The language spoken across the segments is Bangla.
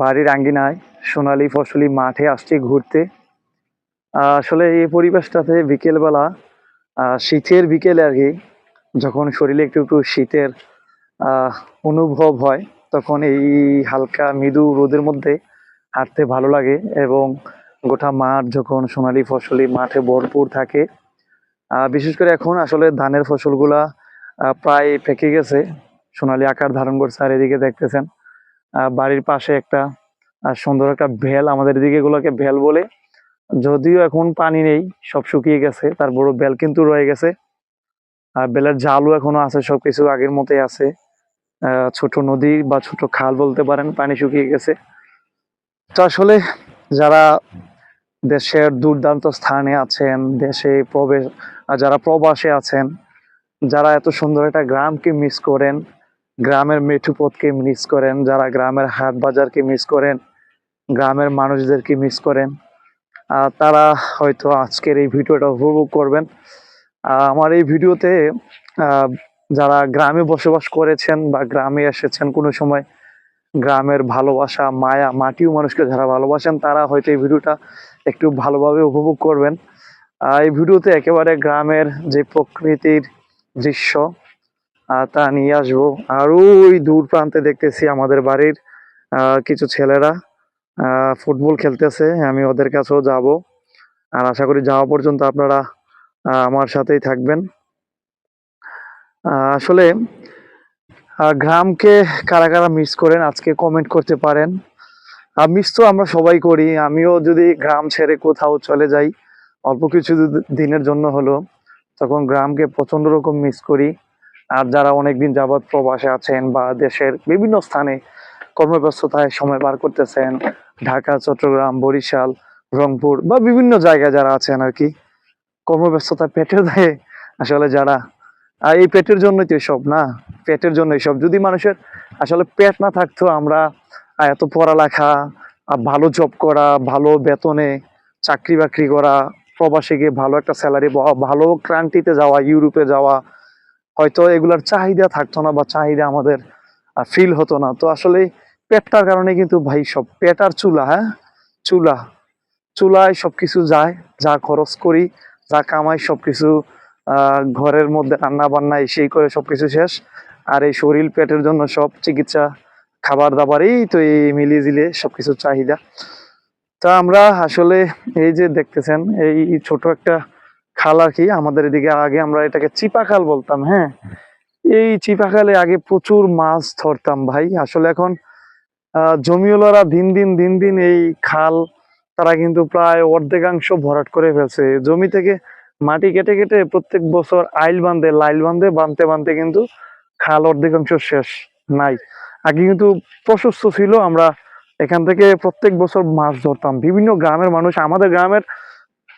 বাড়ির আঙ্গিনায়, সোনালী ফসলি মাঠে আসছি ঘুরতে। আসলে এই পরিবেশটাতে বিকেলবেলা শীতের বিকেলে আর কি, যখন শরীরে একটু একটু শীতের অনুভব হয়, তখন এই হালকা মৃদু রোদের মধ্যে হাঁটতে ভালো লাগে এবং গোটা মাঠ যখন সোনালী ফসলি মাঠে ভরপুর থাকে বিশেষ করে এখন আসলে ধানের ফসলগুলা প্রায় পেকে গেছে। সোনালী আকার ধারণ করছে আর এদিকে দেখতেছেন বাড়ির পাশে একটা সুন্দর একটা ভেল, আমাদের এদিকে এগুলোকে ভেল বলে। যদিও এখন পানি নেই, সব শুকিয়ে গেছে, তার বড় বেল কিন্তু রয়ে গেছে। আর বেলের জালও এখনও আছে, সবকিছু আগের মতোই আছে। ছোট নদী বা ছোট খাল বলতে পারেন, পানি শুকিয়ে গেছে। তো আসলে যারা দেশের দুর্দান্ত স্থানে আছেন, দেশে প্রবেশ যারা প্রবাসে আছেন, যারা এত সুন্দর একটা গ্রামকে মিস করেন গ্রামের মেঠুপথকে মিস করেন, যারা গ্রামের হাট বাজারকে মিস করেন, গ্রামের মানুষদেরকে মিস করেন। তারা হয়তো আজকের এই ভিডিওটা উপভোগ করবেন। আমার এই ভিডিওতে যারা গ্রামে বসবাস করেছেন বা গ্রামে এসেছেন কোনো সময়, গ্রামের ভালোবাসা, মায়া, মাটিও মানুষকে যারা ভালোবাসেন, তারা হয়তো এই ভিডিওটা একটু ভালোভাবে উপভোগ করবেন। এই ভিডিওতে একেবারে গ্রামের যে প্রকৃতির দৃশ্য তা নিয়ে আসব। আর ওই দূর প্রান্তে দেখতেছি আমাদের বাড়ির কিছু ছেলেরা ফুটবল খেলতেছে। আমি ওদের কাছেও যাব। আর আশা করি যাওয়া পর্যন্ত আপনারা আমার সাথেই থাকবেন। আসলে গ্রামকে কারা কারা মিস করেন, আজকে কমেন্ট করতে পারেন। আর মিস তো আমরা সবাই করি। আমিও যদি গ্রাম ছেড়ে কোথাও চলে যাই, অল্প কিছু দিনের জন্য হলো, তখন গ্রামকে প্রচণ্ড রকম মিস করি। আর যারা অনেকদিন যাবৎ প্রবাসে আছেন বা দেশের বিভিন্ন স্থানে কর্মব্যস্ততায় সময় পার করতেছেন, ঢাকা, চট্টগ্রাম, বরিশাল, রংপুর বা বিভিন্ন জায়গায় যারা আছেন আর কি, কর্মব্যস্ততা পেটের দায়ে আসলে যারা, আর এই পেটের জন্যই তো সব না? পেটের জন্যই সব যদি মানুষের আসলে পেট না থাকতো আমরা এত পড়ালেখা ভালো জব করা, ভালো বেতনে চাকরি বাকরি করা, প্রবাসে গিয়ে ভালো একটা স্যালারি ভালো ক্রান্তিতে যাওয়া, ইউরোপে যাওয়া হয়তো এগুলার চাহিদা থাকতো না বা চাহিদা আমাদের ফিল হতো না। তো আসলে পেটটার কারণে কিন্তু ভাই সব পেট আর চুলা হ্যাঁ? চুলা, চুলায় সবকিছু যায়, যা খরচ করি, যা কামাই সবকিছু ঘরের মধ্যে রান্না বান্না সেই করে সবকিছু শেষ। আর এই শরীর পেটের জন্য সব চিকিৎসা খাবার দাবার এই তো এই মিলিয়ে জিলিয়ে সবকিছু চাহিদা। তা আমরা আসলে এই যে দেখতেছেন, এই ছোট একটা খাল আর কি, আমাদের এদিকে আগে আমরা এটাকে চিপা খাল বলতাম হ্যাঁ? এই চিপা খালে আগে প্রচুর মাছ ধরতাম ভাই। আসলে এখন আহ জমিওয়ালারা দিন দিন দিন দিন এই খাল, তারা কিন্তু প্রায় অর্ধেকাংশ ভরাট করে ফেলছে। জমি থেকে মাটি কেটে কেটে প্রত্যেক বছর আইল বাঁধে, লাইল বাঁধে, বাঁধতে বাঁধতে কিন্তু খাল অর্ধেকাংশ শেষ নাই। আগে কিন্তু প্রশস্ত ছিল, আমরা এখান থেকে প্রত্যেক বছর মাছ ধরতাম। বিভিন্ন গ্রামের মানুষ, আমাদের গ্রামের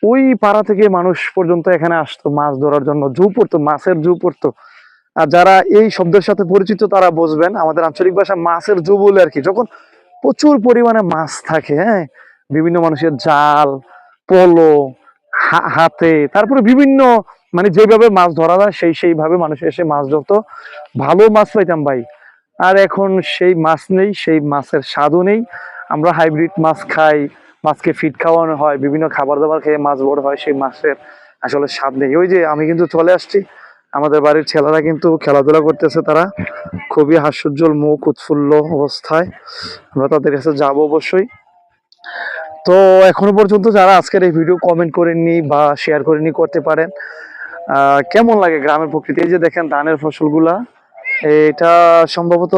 ওই পাড়া থেকে মানুষ পর্যন্ত এখানে আসতো, মাছ ধরার জন্য। জু পড়তো, মাছের জু পড়তো। আর যারা এই শব্দের সাথে পরিচিত তারা বুঝবেন, আমাদের আঞ্চলিক ভাষা মাছের জু বলে আর কি। যখন প্রচুর পরিমাণে মাছ থাকে হ্যাঁ বিভিন্ন মানুষের জাল, পলো হাতে, তারপরে বিভিন্ন মানে যেভাবে মাছ ধরা যায়, সেই সেইভাবে মানুষ এসে মাছ ধরতো। ভালো মাছ পাইতাম ভাই। আর এখন সেই মাছ নেই, সেই মাছের স্বাদও নেই। আমরা হাইব্রিড মাছ খাই। মাছকে ফিট খাওয়ানো হয়, বিভিন্ন খাবার দাবার খেয়ে মাছ বড় হয়, সেই মাছের আসলে স্বাদ নেই ওই যে আমি কিন্তু চলে আসছি, আমাদের বাড়ির ছেলেরা কিন্তু খেলাধুলা করতেছে তারা। খুবই হাস্যোজ্জ্বল, মুখ উৎফুল্ল অবস্থায়। আমরা তাদের কাছে যাব অবশ্যই। তো এখনও পর্যন্ত যারা আজকের এই ভিডিও কমেন্ট করেননি বা শেয়ার করেননি করতে পারেন। কেমন লাগে গ্রামের প্রকৃতি? এই যে দেখেন ধানের ফসলগুলা, এটা সম্ভবত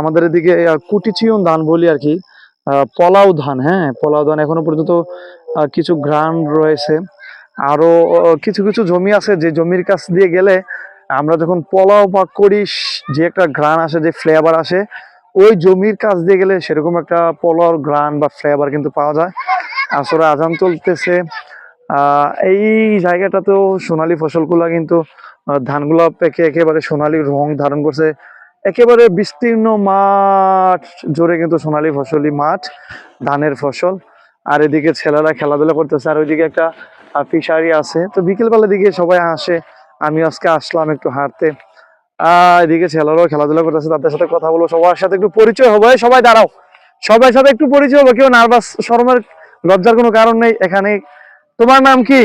আমাদের এদিকে কুটিচিয়ন ধান বলি আর কি। পলাও ধান হ্যাঁ? পলাও ধান এখনও পর্যন্ত কিছু গ্রান রয়েছে। আরও কিছু কিছু জমি আছে, যে জমির কাছ দিয়ে গেলে আমরা যখন পলাও পাক করি, যে একটা ঘ্রাণ আসে, যে ফ্লেভার আসে, ওই জমির কাছ দিয়ে গেলে সেরকম একটা পোলাওর ঘ্রাণ বা ফ্লেভার কিন্তু পাওয়া যায়। আসলে আজান চলতেছে। এই জায়গাটাতেও সোনালী ফসলগুলা কিন্তু ধানগুলা পেকে একেবারে সোনালী রং ধারণ করছে। একেবারে বিস্তীর্ণ মাঠ জোরে কিন্তু সোনালী ফসলি মাঠ ধানের ফসল। আর এদিকে ছেলেরা খেলাধুলা করতেছে আর ওইদিকে একটা ফিশারি আছে। তো বিকেলবেলার দিকে সবাই আসে আমি আজকে আসলাম একটু হাঁটতে। আহ এদিকে ছেলেরাও খেলাধুলা করতেছে তাদের সাথে কথা বলব সবার সাথে একটু পরিচয় হবে। সবাই দাঁড়াও সবাই সাথে একটু পরিচয় হবে কেউ নার্ভাস শরমের লজ্জার কোনো কারণ নেই এখানে। তোমার নাম কি?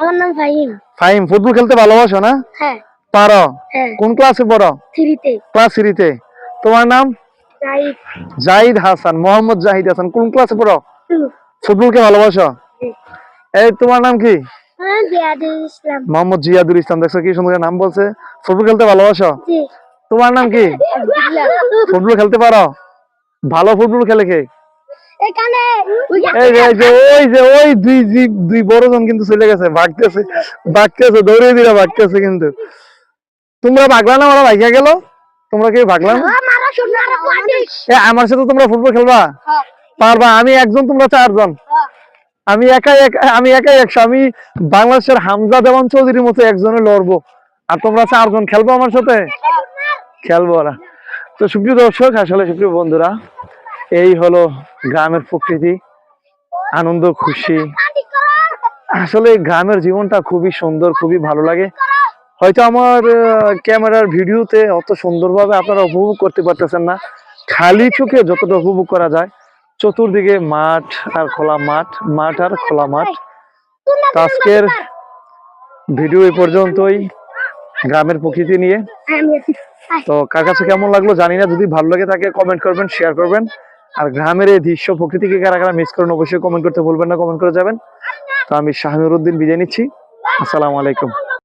আমার নাম ফাহিম। ফাইম ফুটবল খেলতে ভালোবাসো না? হ্যাঁ। পারো। হ্যাঁ। কোন ক্লাসে পড়ো? ক্লাস থ্রিতে। তোমার নাম? জাহিদ। হাসান মোহাম্মদ জাহিদ হাসান। কোন ক্লাসে পড়ো? ফুটবলকে ভালোবাসো? এই তোমার নাম কি? মোহাম্মদ জিয়াদুল ইসলাম। দেখছ কি সুন্দর নাম বলছে? ফুটবল খেলতে ভালোবাসো? তোমার নাম কি? ফুটবল খেলতে পারো? ভালো ফুটবল খেলে কে? এখানে। এই যে ওই যে ওই দুই দুই বড় জন কিন্তু চলে গেছে। ভাগতেছে। ভাগতেছে দৌড়ে দিলে ভাগতেছে কিন্তু। তোমরা ভাগলা না ওরা ভাগিয়া গেল? তোমরা কি ভাগলা শুননা এ আমার সাথে তোমরা ফুটবল খেলবা? পারবা আমি একজন তোমরা চারজন। আমি একাই আমি একাই একশো আমি বাংলাদেশের হামজা দেওয়ান চৌধুরীর মতো একজনে লড়বো। আর তোমরা চারজন খেলব আমার সাথে? খেলব ওরা। তো সুপ্রিয় দর্শক আসলে সুপ্রিয় বন্ধুরা এই হলো গ্রামের প্রকৃতি আনন্দ খুশি। আসলে গ্রামের জীবনটা খুবই সুন্দর খুবই ভালো লাগে। হয়তো আমার ক্যামেরার ভিডিওতে অত সুন্দরভাবে আপনারা উপভোগ করতে পারতেছেন না। খালি চোখে যতটা উপভোগ করা যায় চতুর্দিকে মাঠ আর খোলা মাঠ মাঠ আর খোলা মাঠ। আজকের ভিডিও এই পর্যন্তই গ্রামের প্রকৃতি নিয়ে। তো কার কাছে কেমন লাগল জানি না যদি ভালো লাগে তাকে কমেন্ট করবেন শেয়ার করবেন। আর গ্রামের এই দৃশ্য প্রকৃতিকে কারা কারা মিস করেন অবশ্যই কমেন্ট করতে ভুলবেন না কমেন্ট করে যাবেন। তো আমি শাহনুরুদ্দিন বিদায় নিচ্ছি। আসসালামু আলাইকুম।